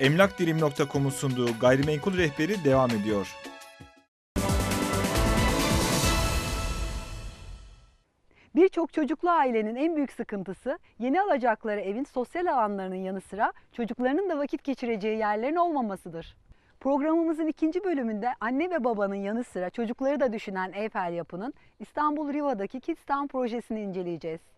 Emlakdirim.com'un sunduğu gayrimenkul rehberi devam ediyor. Birçok çocuklu ailenin en büyük sıkıntısı yeni alacakları evin sosyal alanlarının yanı sıra çocuklarının da vakit geçireceği yerlerin olmamasıdır. Programımızın ikinci bölümünde anne ve babanın yanı sıra çocukları da düşünen Eyfel Yapı'nın İstanbul Riva'daki Kids Town projesini inceleyeceğiz.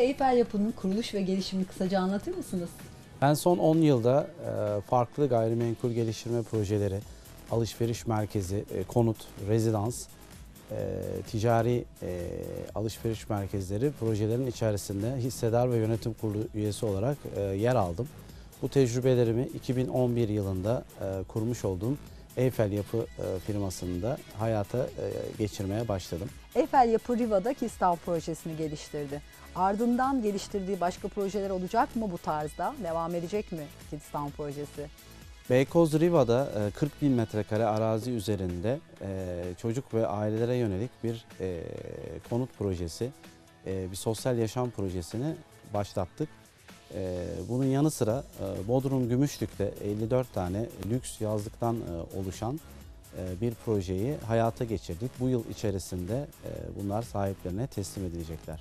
Eyfel Yapı'nın kuruluş ve gelişimini kısaca anlatır mısınız? Ben son 10 yılda e, farklı gayrimenkul geliştirme projeleri, alışveriş merkezi, e, konut, rezidans, e, ticari alışveriş merkezleri projelerin içerisinde hissedar ve yönetim kurulu üyesi olarak yer aldım. Bu tecrübelerimi 2011 yılında kurmuş olduğum Eyfel Yapı e, firmasında hayata e, geçirmeye başladım. Eyfel Yapı Riva'da Kids Town projesini geliştirdi. Ardından geliştirdiği başka projeler olacak mı bu tarzda? Devam edecek mi Town projesi? Beykoz Riva'da e, 40 bin metrekare arazi üzerinde e, çocuk ve ailelere yönelik bir e, konut projesi, e, bir sosyal yaşam projesini başlattık. E, Bunun yanı sıra e, Bodrum Gümüşlük'te 54 tane lüks yazlıktan e, oluşan e, bir projeyi hayata geçirdik. Bu yıl içerisinde bunlar sahiplerine teslim edilecekler.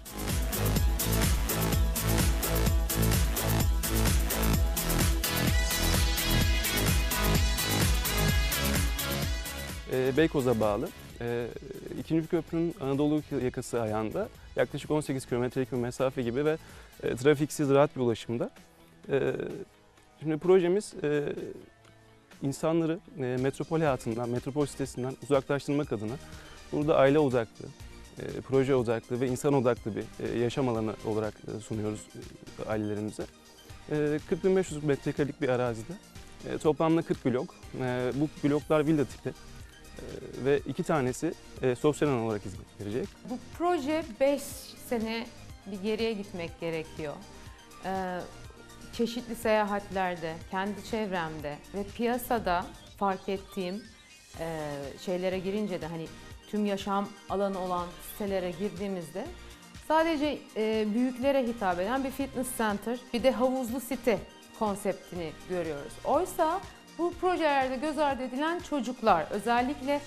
e, Beykoz'a bağlı. E, ikinci köprünün Anadolu yakası ayağında yaklaşık 18 kilometrelik bir mesafe gibi ve e, trafiksiz rahat bir ulaşımda. E, şimdi projemiz e, insanları e, metropol hayatından, metropol sitesinden uzaklaştırmak adına burada aile odaklı, e, proje odaklı ve insan odaklı bir e, yaşam alanı olarak e, sunuyoruz e, ailelerimize. E, 40.500 metrekarelik bir arazide e, toplamda 40 blok. E, bu bloklar villa tipi. Ee, ve iki tanesi e, sosyal alan olarak hizmet verecek. Bu proje 5 sene bir geriye gitmek gerekiyor. Ee, çeşitli seyahatlerde, kendi çevremde ve piyasada fark ettiğim e, şeylere girince de hani tüm yaşam alanı olan sitelere girdiğimizde sadece e, büyüklere hitap eden bir fitness center, bir de havuzlu site konseptini görüyoruz. Oysa bu projelerde göz ardı edilen çocuklar özellikle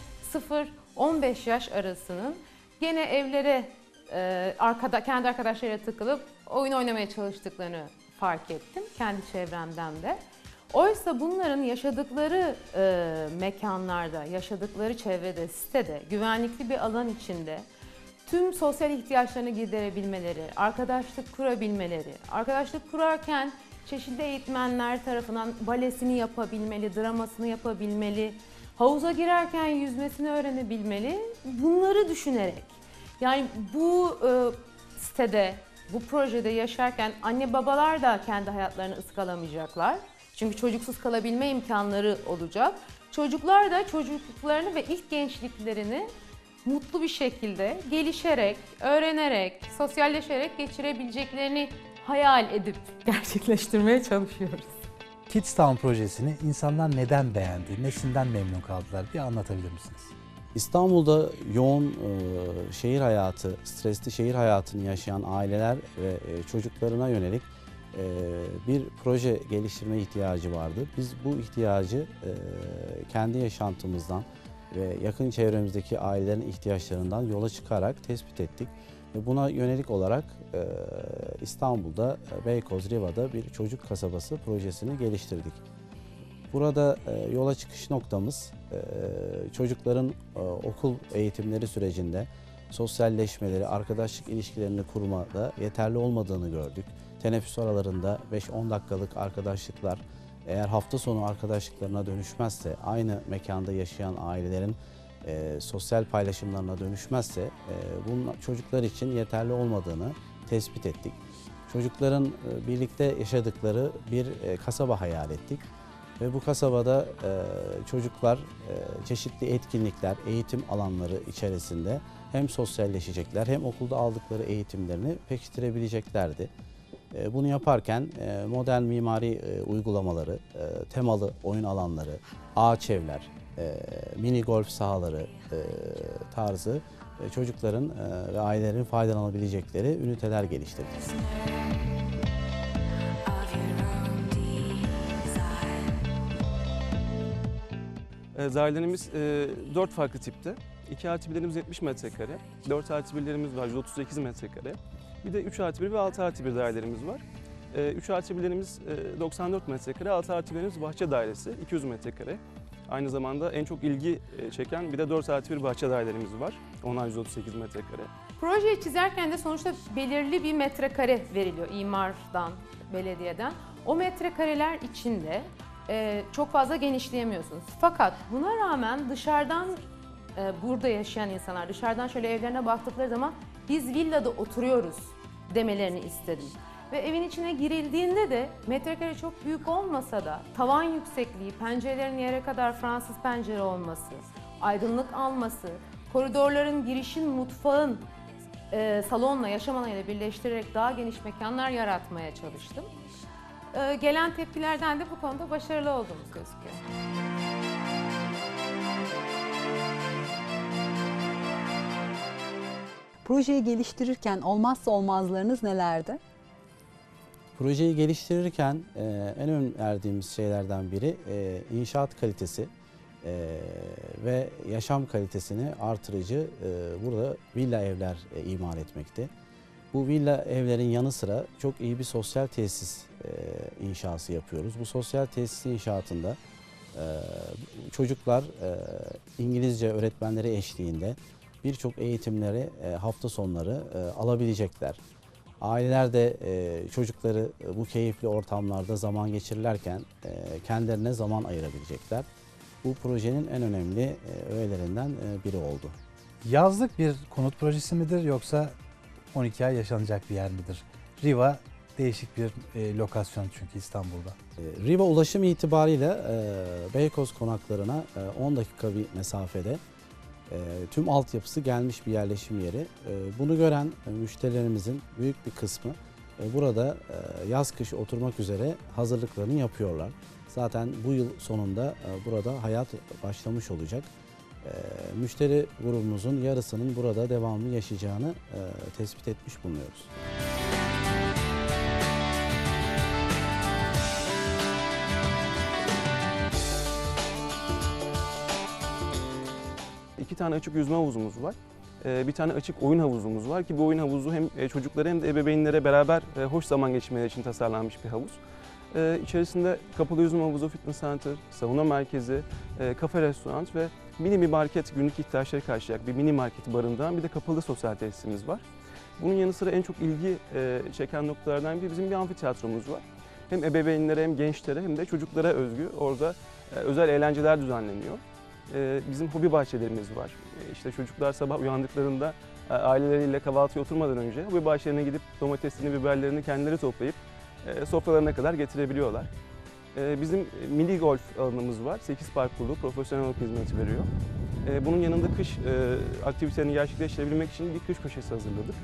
0-15 yaş arasının gene evlere e, arkada kendi arkadaşlarıyla takılıp oyun oynamaya çalıştıklarını fark ettim kendi çevremden de. Oysa bunların yaşadıkları e, mekanlarda, yaşadıkları çevrede, sitede, güvenlikli bir alan içinde tüm sosyal ihtiyaçlarını giderebilmeleri, arkadaşlık kurabilmeleri, arkadaşlık kurarken çeşitli eğitmenler tarafından balesini yapabilmeli, dramasını yapabilmeli, havuza girerken yüzmesini öğrenebilmeli. Bunları düşünerek yani bu e, sitede, bu projede yaşarken anne babalar da kendi hayatlarını ıskalamayacaklar. Çünkü çocuksuz kalabilme imkanları olacak. Çocuklar da çocukluklarını ve ilk gençliklerini mutlu bir şekilde gelişerek, öğrenerek, sosyalleşerek geçirebileceklerini hayal edip gerçekleştirmeye çalışıyoruz. Kids Town projesini insanlar neden beğendi, nesinden memnun kaldılar bir anlatabilir misiniz? İstanbul'da yoğun e, şehir hayatı, stresli şehir hayatını yaşayan aileler ve e, çocuklarına yönelik e, bir proje geliştirme ihtiyacı vardı. Biz bu ihtiyacı e, kendi yaşantımızdan ve yakın çevremizdeki ailelerin ihtiyaçlarından yola çıkarak tespit ettik. Buna yönelik olarak e, İstanbul'da e, Beykoz Riva'da bir çocuk kasabası projesini geliştirdik. Burada e, yola çıkış noktamız çocukların okul eğitimleri sürecinde sosyalleşmeleri, arkadaşlık ilişkilerini kurmada yeterli olmadığını gördük. Teneffüs aralarında 5-10 dakikalık arkadaşlıklar eğer hafta sonu arkadaşlıklarına dönüşmezse, aynı mekanda yaşayan ailelerin e, sosyal paylaşımlarına dönüşmezse e, bunun çocuklar için yeterli olmadığını tespit ettik. Çocukların e, birlikte yaşadıkları bir e, kasaba hayal ettik. Ve bu kasabada e, çocuklar e, çeşitli etkinlikler, eğitim alanları içerisinde hem sosyalleşecekler hem okulda aldıkları eğitimlerini pekiştirebileceklerdi. E, Bunu yaparken e, modern mimari e, uygulamaları, e, temalı oyun alanları, ağaç evler, e, mini golf sahaları e, tarzı e, çocukların e, ve ailelerin faydalanabilecekleri üniteler geliştirdik. E, Dairelerimiz e, 4 farklı tipte. 2 artı 1'lerimiz 70 metrekare, 4 artı 1'lerimiz var 138 metrekare. Bir de 3 artı 1 ve 6 artı 1 dairelerimiz var. E, 3 artı 1'lerimiz e, 94 metrekare, 6 artı 1'lerimiz bahçe dairesi 200 metrekare. Aynı zamanda en çok ilgi e, çeken bir de 4 artı 1 bahçe dairelerimiz var. Onlar 138 metrekare. Projeyi çizerken de sonuçta belirli bir metrekare veriliyor imardan, belediyeden. O metrekareler içinde e, çok fazla genişleyemiyorsunuz. Fakat buna rağmen dışarıdan e, burada yaşayan insanlar dışarıdan şöyle evlerine baktıkları zaman biz villada oturuyoruz demelerini istedim. Ve evin içine girildiğinde de metrekare çok büyük olmasa da tavan yüksekliği, pencerelerin yere kadar Fransız pencere olması, aydınlık alması, koridorların girişin mutfağın e, salonla, yaşam alanıyla birleştirerek daha geniş mekanlar yaratmaya çalıştım. E, gelen tepkilerden de bu konuda başarılı olduğumuz gözüküyor. Projeyi geliştirirken olmazsa olmazlarınız nelerdi? Projeyi geliştirirken e, en önem verdiğimiz şeylerden biri e, inşaat kalitesi e, ve yaşam kalitesini artırıcı e, burada villa evler e, imal etmekti. Bu villa evlerin yanı sıra çok iyi bir sosyal tesis e, inşası yapıyoruz. Bu sosyal tesis inşaatında e, çocuklar e, İngilizce öğretmenleri eşliğinde birçok eğitimleri e, hafta sonları e, alabilecekler. Aileler de e, çocukları bu keyifli ortamlarda zaman geçirirlerken e, kendilerine zaman ayırabilecekler. Bu projenin en önemli e, öğelerinden e, biri oldu. Yazlık bir konut projesi midir yoksa 12 ay yaşanacak bir yer midir? Riva değişik bir e, lokasyon çünkü İstanbul'da. E, Riva ulaşım itibariyle e, Beykoz konaklarına e, 10 dakika bir mesafede tüm altyapısı gelmiş bir yerleşim yeri. E, bunu gören e, müşterilerimizin büyük bir kısmı e, burada e, yaz kış oturmak üzere hazırlıklarını yapıyorlar. Zaten bu yıl sonunda burada hayat başlamış olacak. E, müşteri grubumuzun yarısının burada devamlı yaşayacağını tespit etmiş bulunuyoruz. İki tane açık yüzme havuzumuz var. Ee, Bir tane açık oyun havuzumuz var ki bu oyun havuzu hem e, çocuklara hem de ebeveynlere beraber e, hoş zaman geçirmeleri için tasarlanmış bir havuz. Ee, İçerisinde kapalı yüzme havuzu, fitness center, sauna merkezi, e, kafe, restoran ve mini bir market günlük ihtiyaçları karşılayacak bir mini marketi barındıran bir de kapalı sosyal tesisimiz var. Bunun yanı sıra en çok ilgi e, çeken noktalardan biri bizim bir amfiteyatromuz var. Hem ebeveynlere hem gençlere hem de çocuklara özgü orada özel eğlenceler düzenleniyor. Ee, bizim hobi bahçelerimiz var. Ee, İşte çocuklar sabah uyandıklarında e, aileleriyle kahvaltıya oturmadan önce hobi bahçelerine gidip domatesini, biberlerini kendileri toplayıp e, sofralarına kadar getirebiliyorlar. Ee, Bizim mini golf alanımız var. 8 parkurlu profesyonel olarak hizmet veriyor. Bunun yanında kış e, aktivitelerini gerçekleştirebilmek için bir kış köşesi hazırladık.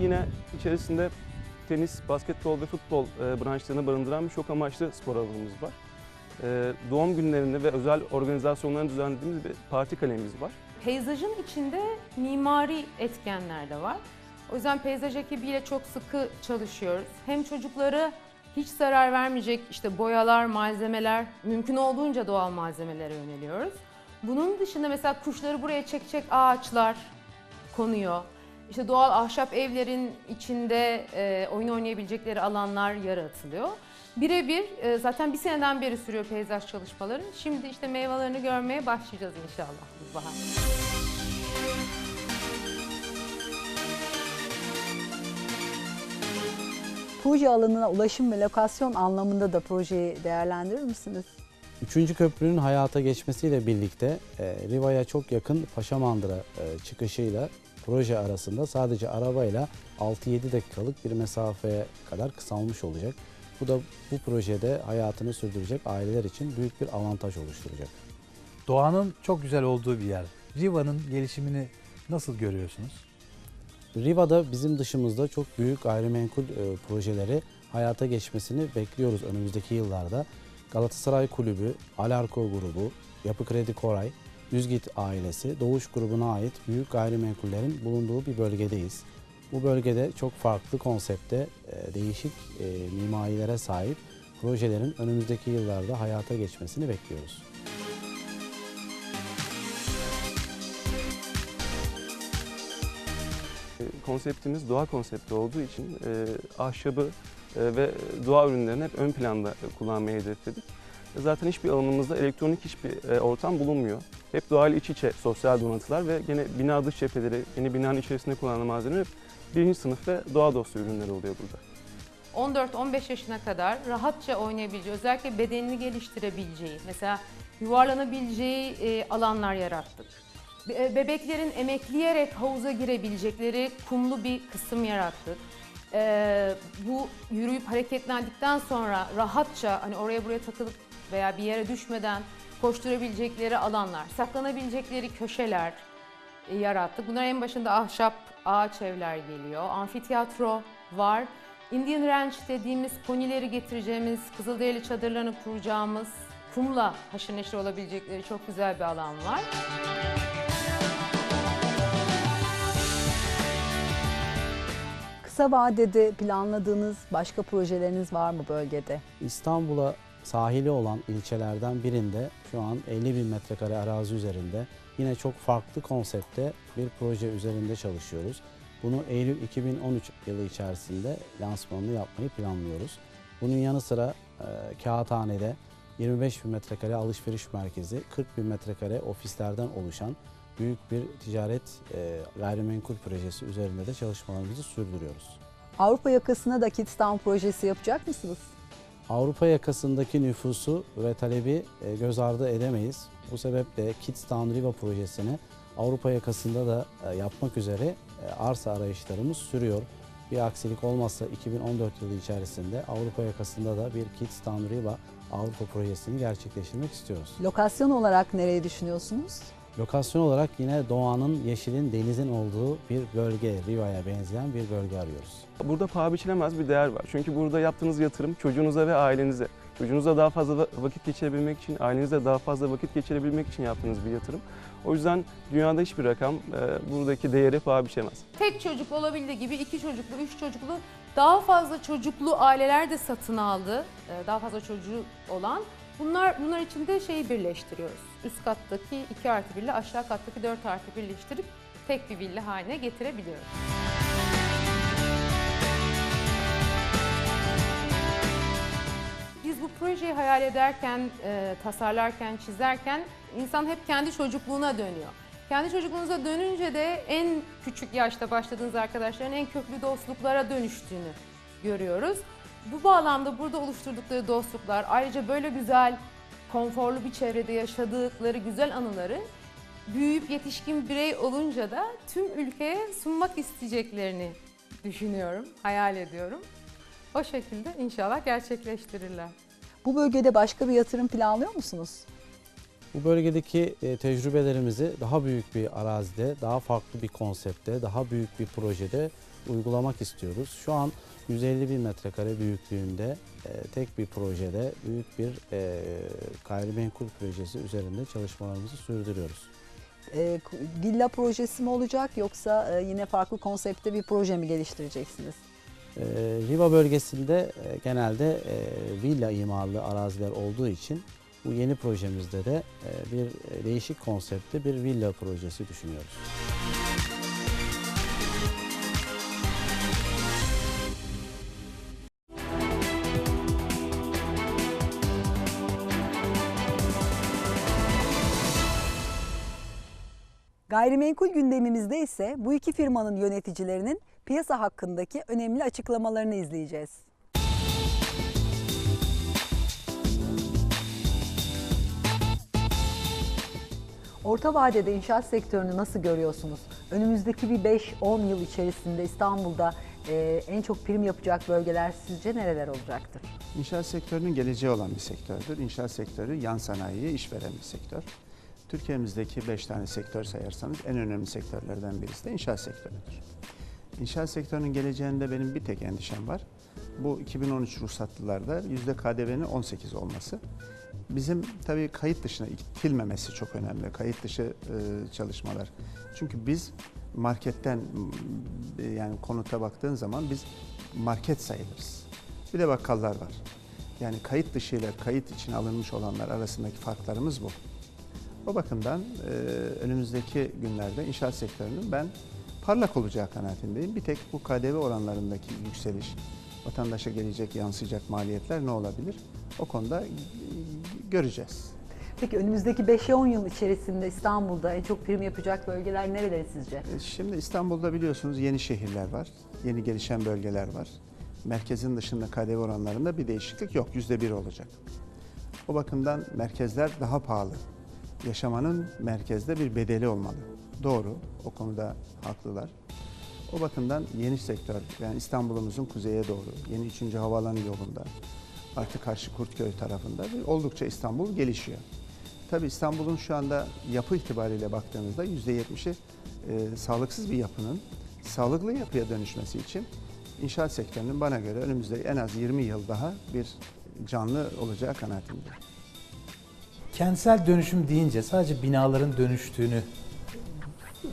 Yine içerisinde tenis, basketbol ve futbol e, branşlarını barındıran bir çok amaçlı spor alanımız var. Ee, doğum günlerinde ve özel organizasyonlarını düzenlediğimiz bir parti kalemiz var. Peyzajın içinde mimari etkenler de var. O yüzden peyzaj ekibiyle çok sıkı çalışıyoruz. Hem çocuklara hiç zarar vermeyecek işte boyalar, malzemeler, mümkün olduğunca doğal malzemelere yöneliyoruz. Bunun dışında mesela kuşları buraya çekecek ağaçlar konuyor. İşte doğal ahşap evlerin içinde e, oyun oynayabilecekleri alanlar yaratılıyor. Birebir e, zaten bir seneden beri sürüyor peyzaj çalışmaları. Şimdi işte meyvelerini görmeye başlayacağız inşallah bu bahar. Proje alanına ulaşım ve lokasyon anlamında da projeyi değerlendirir misiniz? Üçüncü köprünün hayata geçmesiyle birlikte e, Riva'ya çok yakın Paşamandıra e, çıkışıyla proje arasında sadece arabayla 6-7 dakikalık bir mesafeye kadar kısalmış olacak. Bu da bu projede hayatını sürdürecek aileler için büyük bir avantaj oluşturacak. Doğanın çok güzel olduğu bir yer. Riva'nın gelişimini nasıl görüyorsunuz? Riva'da bizim dışımızda çok büyük gayrimenkul e, projeleri hayata geçmesini bekliyoruz önümüzdeki yıllarda. Galatasaray Kulübü, Alarko grubu, Yapı Kredi Koray, Düzgit ailesi, Doğuş grubuna ait büyük gayrimenkullerin bulunduğu bir bölgedeyiz. Bu bölgede çok farklı konsepte, e, değişik e, mimarilere sahip projelerin önümüzdeki yıllarda hayata geçmesini bekliyoruz. Konseptimiz doğa konsepti olduğu için e, ahşabı ve doğa ürünlerini hep ön planda kullanmayı hedefledik. Zaten hiçbir alanımızda elektronik hiçbir ortam bulunmuyor. Hep doğayla iç içe sosyal donatılar ve gene bina dış cepheleri, yeni binanın içerisinde kullanılan malzemeler hep birinci sınıf ve doğa dostu ürünler oluyor burada. 14-15 yaşına kadar rahatça oynayabileceği, özellikle bedenini geliştirebileceği, mesela yuvarlanabileceği e, alanlar yarattık. E, Bebeklerin emekleyerek havuza girebilecekleri kumlu bir kısım yarattık. E, bu yürüyüp hareketlendikten sonra rahatça hani oraya buraya takılıp veya bir yere düşmeden koşturabilecekleri alanlar, saklanabilecekleri köşeler yarattık. Bunlar en başında ahşap ağaç evler geliyor. Amfiteyatro var. Indian Ranch dediğimiz ponileri getireceğimiz, Kızılderili çadırlarını kuracağımız, kumla haşır neşir olabilecekleri çok güzel bir alan var. Kısa vadede planladığınız başka projeleriniz var mı bölgede? İstanbul'a sahili olan ilçelerden birinde şu an 50 bin metrekare arazi üzerinde yine çok farklı konsepte bir proje üzerinde çalışıyoruz. Bunu Eylül 2013 yılı içerisinde lansmanını yapmayı planlıyoruz. Bunun yanı sıra e, Kağıthane'de 25 bin metrekare alışveriş merkezi, 40 bin metrekare ofislerden oluşan büyük bir ticaret e, gayrimenkul projesi üzerinde de çalışmalarımızı sürdürüyoruz. Avrupa yakasına da Kidston projesi yapacak mısınız? Avrupa yakasındaki nüfusu ve talebi e, göz ardı edemeyiz. Bu sebeple Kids Town Riva projesini Avrupa yakasında da e, yapmak üzere e, arsa arayışlarımız sürüyor. Bir aksilik olmazsa 2014 yılı içerisinde Avrupa yakasında da bir Kids Town Riva Avrupa projesini gerçekleştirmek istiyoruz. Lokasyon olarak nereyi düşünüyorsunuz? Lokasyon olarak yine doğanın, yeşilin, denizin olduğu bir bölge, Riva'ya benzeyen bir bölge arıyoruz. Burada paha biçilemez bir değer var. Çünkü burada yaptığınız yatırım çocuğunuza ve ailenize, çocuğunuza daha fazla va- vakit geçirebilmek için, ailenizle daha fazla vakit geçirebilmek için yaptığınız bir yatırım. O yüzden dünyada hiçbir rakam e, buradaki değeri paha biçemez. Tek çocuk olabildiği gibi iki çocuklu, üç çocuklu, daha fazla çocuklu aileler de satın aldı. Ee, Daha fazla çocuğu olan. Bunlar bunlar için de şeyi birleştiriyoruz. Üst kattaki 2 artı 1 ile aşağı kattaki 4 artı birleştirip tek bir villa haline getirebiliyoruz. Biz bu projeyi hayal ederken, e, tasarlarken, çizerken insan hep kendi çocukluğuna dönüyor. Kendi çocukluğunuza dönünce de en küçük yaşta başladığınız arkadaşların en köklü dostluklara dönüştüğünü görüyoruz. Bu bağlamda burada oluşturdukları dostluklar ayrıca böyle güzel, konforlu bir çevrede yaşadıkları güzel anıları büyüyüp yetişkin birey olunca da tüm ülkeye sunmak isteyeceklerini düşünüyorum, hayal ediyorum. O şekilde inşallah gerçekleştirirler. Bu bölgede başka bir yatırım planlıyor musunuz? Bu bölgedeki e, tecrübelerimizi daha büyük bir arazide, daha farklı bir konsepte, daha büyük bir projede uygulamak istiyoruz. Şu an 150 bin metrekare büyüklüğünde e, tek bir projede büyük bir e, gayrimenkul projesi üzerinde çalışmalarımızı sürdürüyoruz. Ee, villa projesi mi olacak yoksa e, yine farklı konsepte bir proje mi geliştireceksiniz? E, Riva bölgesinde e, genelde e, villa imarlı araziler olduğu için bu yeni projemizde de e, bir e, değişik konseptte bir villa projesi düşünüyoruz. Gayrimenkul gündemimizde ise bu iki firmanın yöneticilerinin piyasa hakkındaki önemli açıklamalarını izleyeceğiz. Orta vadede inşaat sektörünü nasıl görüyorsunuz? Önümüzdeki bir 5-10 yıl içerisinde İstanbul'da e, en çok prim yapacak bölgeler sizce nereler olacaktır? İnşaat sektörünün geleceği olan bir sektördür. İnşaat sektörü yan sanayiye iş veren bir sektör. Türkiye'mizdeki 5 tane sektör sayarsanız en önemli sektörlerden birisi de inşaat sektörüdür. İnşaat sektörünün geleceğinde benim bir tek endişem var. Bu 2013 ruhsatlılarda yüzde KDV'nin 18 olması. Bizim tabii kayıt dışına itilmemesi çok önemli. Kayıt dışı e, çalışmalar. Çünkü biz marketten m, yani konuta baktığın zaman biz market sayılırız. Bir de bakkallar var. Yani kayıt dışı ile kayıt için alınmış olanlar arasındaki farklarımız bu. O bakımdan e, önümüzdeki günlerde inşaat sektörünün ben parlak olacağı kanaatindeyim. Bir tek bu KDV oranlarındaki yükseliş, vatandaşa gelecek, yansıyacak maliyetler ne olabilir? O konuda e, göreceğiz. Peki önümüzdeki 5-10 yıl içerisinde İstanbul'da en çok prim yapacak bölgeler nereleri sizce? E, Şimdi İstanbul'da biliyorsunuz yeni şehirler var, yeni gelişen bölgeler var. Merkezin dışında KDV oranlarında bir değişiklik yok, yüzde bir olacak. O bakımdan merkezler daha pahalı. Yaşamanın merkezde bir bedeli olmalı. Doğru, o konuda haklılar. O bakımdan yeni sektör, yani İstanbul'umuzun kuzeye doğru, yeni 3. havaalanı yolunda, artı karşı Kurtköy tarafında oldukça İstanbul gelişiyor. Tabii İstanbul'un şu anda yapı itibariyle baktığımızda %70'i e, sağlıksız bir yapının sağlıklı yapıya dönüşmesi için inşaat sektörünün bana göre önümüzde en az 20 yıl daha bir canlı olacağı kanaatindeyim. Kentsel dönüşüm deyince sadece binaların dönüştüğünü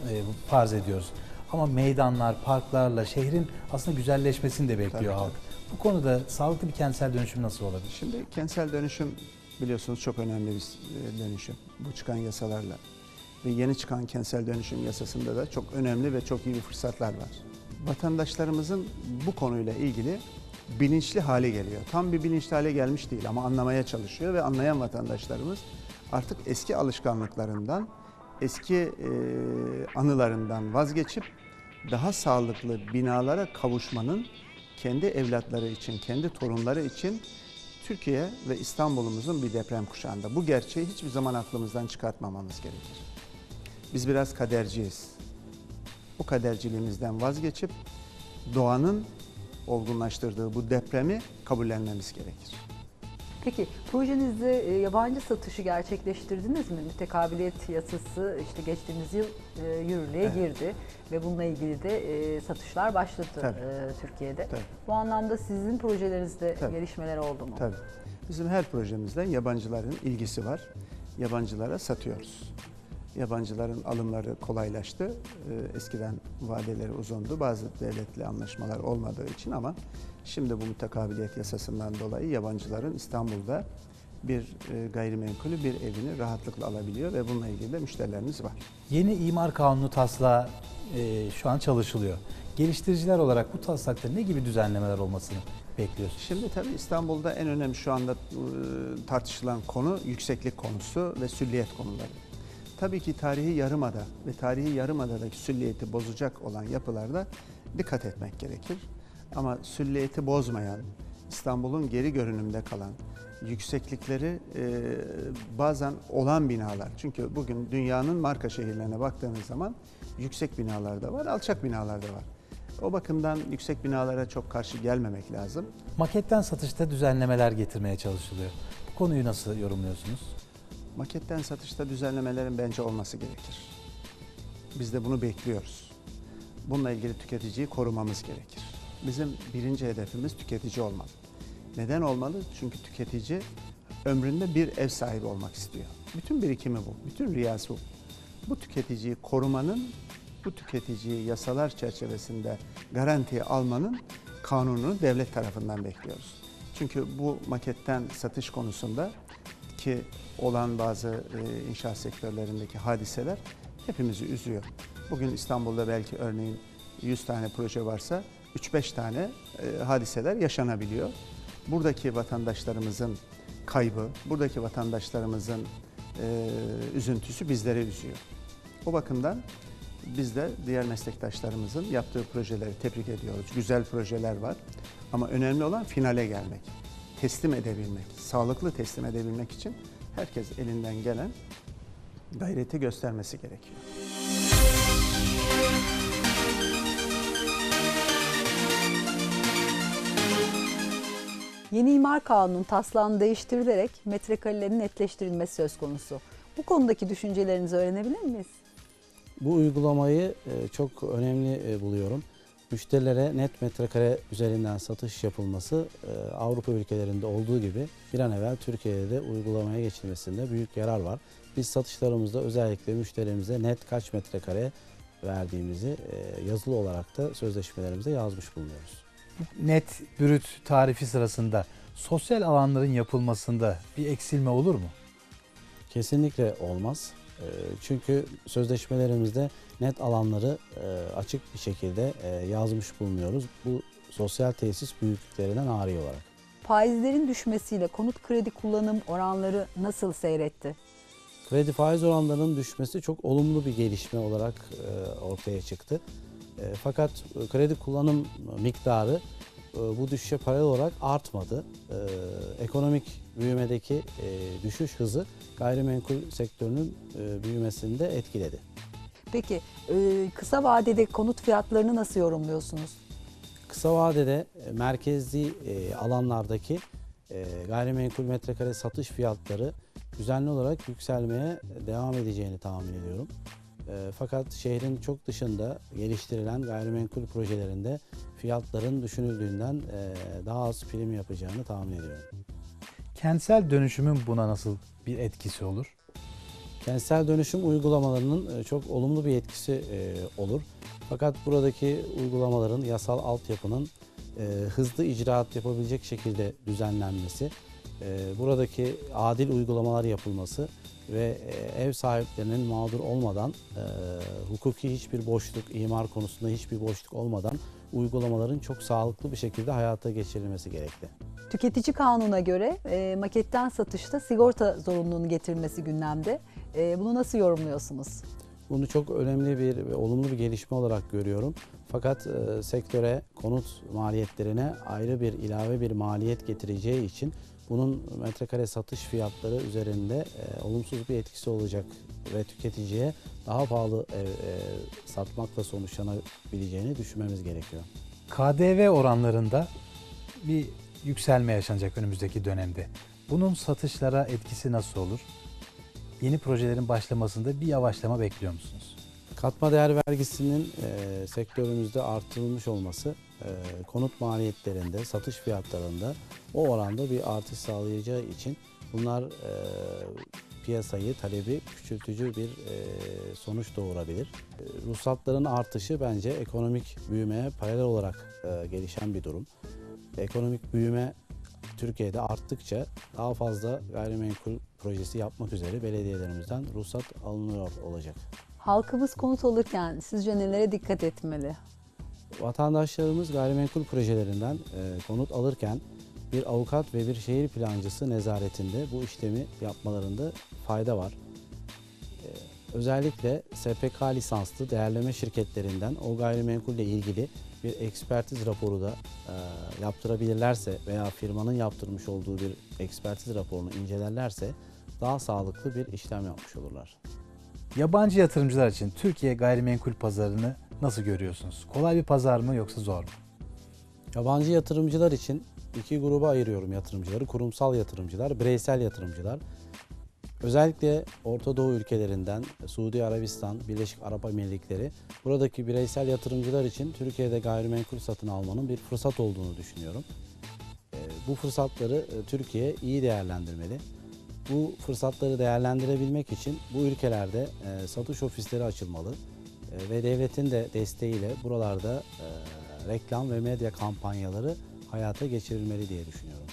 e, farz ediyoruz. Ama meydanlar, parklarla şehrin aslında güzelleşmesini de bekliyor Tabii, halk. Bu konuda sağlıklı bir kentsel dönüşüm nasıl olabilir? Şimdi kentsel dönüşüm biliyorsunuz çok önemli bir e, dönüşüm bu çıkan yasalarla. Ve yeni çıkan kentsel dönüşüm yasasında da çok önemli ve çok iyi bir fırsatlar var. Vatandaşlarımızın bu konuyla ilgili bilinçli hale geliyor. Tam bir bilinçli hale gelmiş değil ama anlamaya çalışıyor ve anlayan vatandaşlarımız artık eski alışkanlıklarından, eski e, anılarından vazgeçip daha sağlıklı binalara kavuşmanın kendi evlatları için, kendi torunları için Türkiye ve İstanbul'umuzun bir deprem kuşağında. Bu gerçeği hiçbir zaman aklımızdan çıkartmamamız gerekir. Biz biraz kaderciyiz. Bu kaderciliğimizden vazgeçip doğanın olgunlaştırdığı bu depremi kabullenmemiz gerekir. Peki projenizde yabancı satışı gerçekleştirdiniz mi? Mütekabiliyet yasası işte geçtiğimiz yıl e, yürürlüğe Evet. girdi ve bununla ilgili de e, satışlar başladı Tabii. e, Türkiye'de. Tabii. Bu anlamda sizin projelerinizde Tabii. gelişmeler oldu mu? Tabii. Bizim her projemizde yabancıların ilgisi var. Yabancılara satıyoruz. Yabancıların alımları kolaylaştı. Ee, Eskiden vadeleri uzundu. Bazı devletle anlaşmalar olmadığı için ama şimdi bu mütekabiliyet yasasından dolayı yabancıların İstanbul'da bir e, gayrimenkulü bir evini rahatlıkla alabiliyor ve bununla ilgili de müşterilerimiz var. Yeni imar kanunu taslağı e, şu an çalışılıyor. Geliştiriciler olarak bu taslakta ne gibi düzenlemeler olmasını bekliyorsunuz? Şimdi tabii İstanbul'da en önemli şu anda e, tartışılan konu yükseklik konusu ve sülliyet konuları. Tabii ki tarihi yarımada ve tarihi yarımadadaki sülliyeti bozacak olan yapılarda dikkat etmek gerekir. Ama sülliyeti bozmayan, İstanbul'un geri görünümde kalan, yükseklikleri e, bazen olan binalar. Çünkü bugün dünyanın marka şehirlerine baktığınız zaman yüksek binalar da var, alçak binalar da var. O bakımdan yüksek binalara çok karşı gelmemek lazım. Maketten satışta düzenlemeler getirmeye çalışılıyor. Bu konuyu nasıl yorumluyorsunuz? Maketten satışta düzenlemelerin bence olması gerekir. Biz de bunu bekliyoruz. Bununla ilgili tüketiciyi korumamız gerekir. Bizim birinci hedefimiz tüketici olmalı. Neden olmalı? Çünkü tüketici ömründe bir ev sahibi olmak istiyor. Bütün birikimi bu, bütün riyası bu. Bu tüketiciyi korumanın, bu tüketiciyi yasalar çerçevesinde garantiye almanın kanununu devlet tarafından bekliyoruz. Çünkü bu maketten satış konusunda ki olan bazı e, inşaat sektörlerindeki hadiseler hepimizi üzüyor. Bugün İstanbul'da belki örneğin 100 tane proje varsa 3-5 tane e, hadiseler yaşanabiliyor. Buradaki vatandaşlarımızın kaybı, buradaki vatandaşlarımızın e, üzüntüsü bizleri üzüyor. O bakımdan biz de diğer meslektaşlarımızın yaptığı projeleri tebrik ediyoruz. Güzel projeler var ama önemli olan finale gelmek, teslim edebilmek, sağlıklı teslim edebilmek için herkes elinden gelen gayreti göstermesi gerekiyor. Yeni imar kanunun taslağını değiştirilerek metrekarelerin netleştirilmesi söz konusu. Bu konudaki düşüncelerinizi öğrenebilir miyiz? Bu uygulamayı e, çok önemli e, buluyorum. Müşterilere net metrekare üzerinden satış yapılması e, Avrupa ülkelerinde olduğu gibi bir an evvel Türkiye'de de uygulamaya geçilmesinde büyük yarar var. Biz satışlarımızda özellikle müşterimize net kaç metrekare verdiğimizi e, yazılı olarak da sözleşmelerimize yazmış bulunuyoruz. Net brüt tarifi sırasında sosyal alanların yapılmasında bir eksilme olur mu? Kesinlikle olmaz. E, Çünkü sözleşmelerimizde net alanları e, açık bir şekilde e, yazmış bulunuyoruz. Bu sosyal tesis büyüklüklerinden ari olarak. Faizlerin düşmesiyle konut kredi kullanım oranları nasıl seyretti? Kredi faiz oranlarının düşmesi çok olumlu bir gelişme olarak e, ortaya çıktı. Fakat kredi kullanım miktarı bu düşüşe paralel olarak artmadı. Ekonomik büyümedeki e, düşüş hızı gayrimenkul sektörünün e, büyümesini de etkiledi. Peki e, kısa vadede konut fiyatlarını nasıl yorumluyorsunuz? Kısa vadede e, merkezli e, alanlardaki e, gayrimenkul metrekare satış fiyatları düzenli olarak yükselmeye devam edeceğini tahmin ediyorum. E, Fakat şehrin çok dışında geliştirilen gayrimenkul projelerinde fiyatların düşünüldüğünden e, daha az prim yapacağını tahmin ediyorum. Kentsel dönüşümün buna nasıl bir etkisi olur? Kentsel dönüşüm uygulamalarının e, çok olumlu bir etkisi e, olur. Fakat buradaki uygulamaların yasal altyapının e, hızlı icraat yapabilecek şekilde düzenlenmesi, buradaki adil uygulamalar yapılması ve e, ev sahiplerinin mağdur olmadan, e, hukuki hiçbir boşluk, imar konusunda hiçbir boşluk olmadan uygulamaların çok sağlıklı bir şekilde hayata geçirilmesi gerekli. Tüketici kanuna göre e, maketten satışta sigorta zorunluluğunu getirmesi gündemde. E, bunu nasıl yorumluyorsunuz? Bunu çok önemli bir ve olumlu bir gelişme olarak görüyorum. Fakat e, sektöre konut maliyetlerine ayrı bir ilave bir maliyet getireceği için bunun metrekare satış fiyatları üzerinde e, olumsuz bir etkisi olacak ve tüketiciye daha pahalı ev e, satmakla sonuçlanabileceğini düşünmemiz gerekiyor. KDV oranlarında bir yükselme yaşanacak önümüzdeki dönemde. Bunun satışlara etkisi nasıl olur? Yeni projelerin başlamasında bir yavaşlama bekliyor musunuz? Katma değer vergisinin e, sektörümüzde artırılmış olması konut maliyetlerinde, satış fiyatlarında o oranda bir artış sağlayacağı için bunlar e, piyasayı, talebi küçültücü bir e, sonuç doğurabilir. E, ruhsatların artışı bence ekonomik büyümeye paralel olarak gelişen bir durum. Ekonomik büyüme Türkiye'de arttıkça daha fazla gayrimenkul projesi yapmak üzere belediyelerimizden ruhsat alınıyor olacak. Halkımız konut alırken sizce nelere dikkat etmeli? Vatandaşlarımız gayrimenkul projelerinden e, konut alırken bir avukat ve bir şehir plancısı nezaretinde bu işlemi yapmalarında fayda var. E, özellikle SPK lisanslı değerleme şirketlerinden o gayrimenkulle ilgili bir ekspertiz raporu da e, yaptırabilirlerse veya firmanın yaptırmış olduğu bir ekspertiz raporunu incelerlerse daha sağlıklı bir işlem yapmış olurlar. Yabancı yatırımcılar için Türkiye gayrimenkul pazarını nasıl görüyorsunuz? Kolay bir pazar mı yoksa zor mu? Yabancı yatırımcılar için iki gruba ayırıyorum yatırımcıları. Kurumsal yatırımcılar, bireysel yatırımcılar. Özellikle Orta Doğu ülkelerinden Suudi Arabistan, Birleşik Arap Emirlikleri buradaki bireysel yatırımcılar için Türkiye'de gayrimenkul satın almanın bir fırsat olduğunu düşünüyorum. Ee, Bu fırsatları e, Türkiye iyi değerlendirmeli. Bu fırsatları değerlendirebilmek için bu ülkelerde e, satış ofisleri açılmalı ve devletin de desteğiyle buralarda e, reklam ve medya kampanyaları hayata geçirilmeli diye düşünüyorum.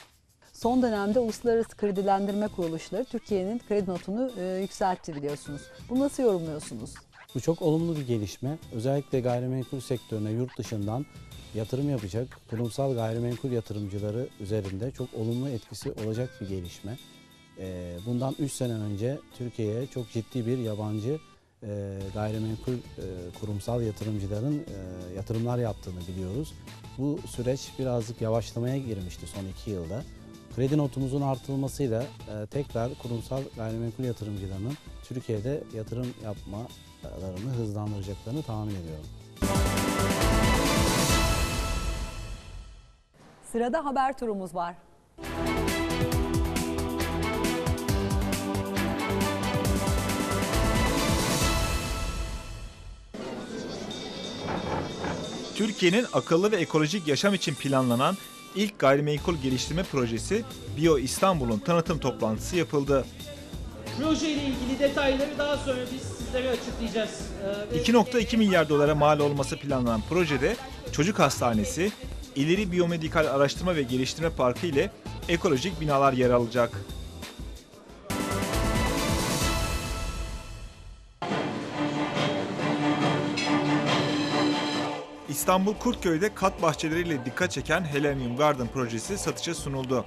Son dönemde uluslararası kredilendirme kuruluşları Türkiye'nin kredi notunu e, yükseltti biliyorsunuz. Bunu nasıl yorumluyorsunuz? Bu çok olumlu bir gelişme. Özellikle gayrimenkul sektörüne yurt dışından yatırım yapacak kurumsal gayrimenkul yatırımcıları üzerinde çok olumlu etkisi olacak bir gelişme. Ee, Bundan 3 sene önce Türkiye'ye çok ciddi bir yabancı e, gayrimenkul e, kurumsal yatırımcıların e, yatırımlar yaptığını biliyoruz. Bu süreç birazcık yavaşlamaya girmişti son 2 yılda. Kredi notumuzun artırılmasıyla e, tekrar kurumsal gayrimenkul yatırımcılarının Türkiye'de yatırım yapmalarını hızlandıracaklarını tahmin ediyorum. Sırada haber turumuz var. Türkiye'nin akıllı ve ekolojik yaşam için planlanan ilk gayrimenkul geliştirme projesi Bio İstanbul'un tanıtım toplantısı yapıldı. Proje ile ilgili detayları daha sonra biz sizlere açıklayacağız. Ee, ve- 2.2 milyar dolara mal olması planlanan projede çocuk hastanesi, ileri biyomedikal araştırma ve geliştirme parkı ile ekolojik binalar yer alacak. İstanbul Kurtköy'de kat bahçeleriyle dikkat çeken Helenium Garden projesi satışa sunuldu.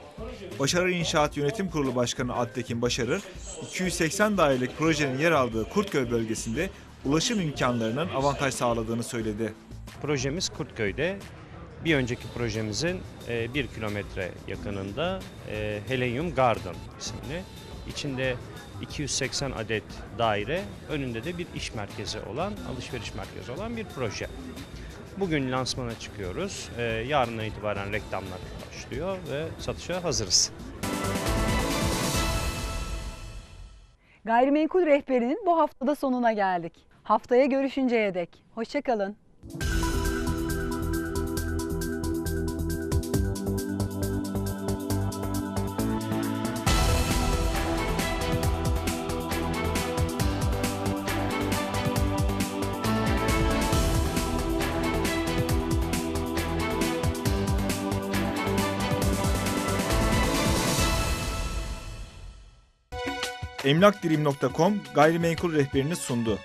Başarı İnşaat Yönetim Kurulu Başkanı Alptekin Başarır, 280 dairelik projenin yer aldığı Kurtköy bölgesinde ulaşım imkanlarının avantaj sağladığını söyledi. Projemiz Kurtköy'de. Bir önceki projemizin 1 kilometre yakınında e, Helium Garden isimli. İçinde 280 adet daire, önünde de bir iş merkezi olan, alışveriş merkezi olan bir proje. Bugün lansmana çıkıyoruz. E, Yarından itibaren reklamlar başlıyor ve satışa hazırız. Gayrimenkul rehberinin bu haftada sonuna geldik. Haftaya görüşünceye dek. Hoşçakalın. Emlakdirim.com gayrimenkul rehberini sundu.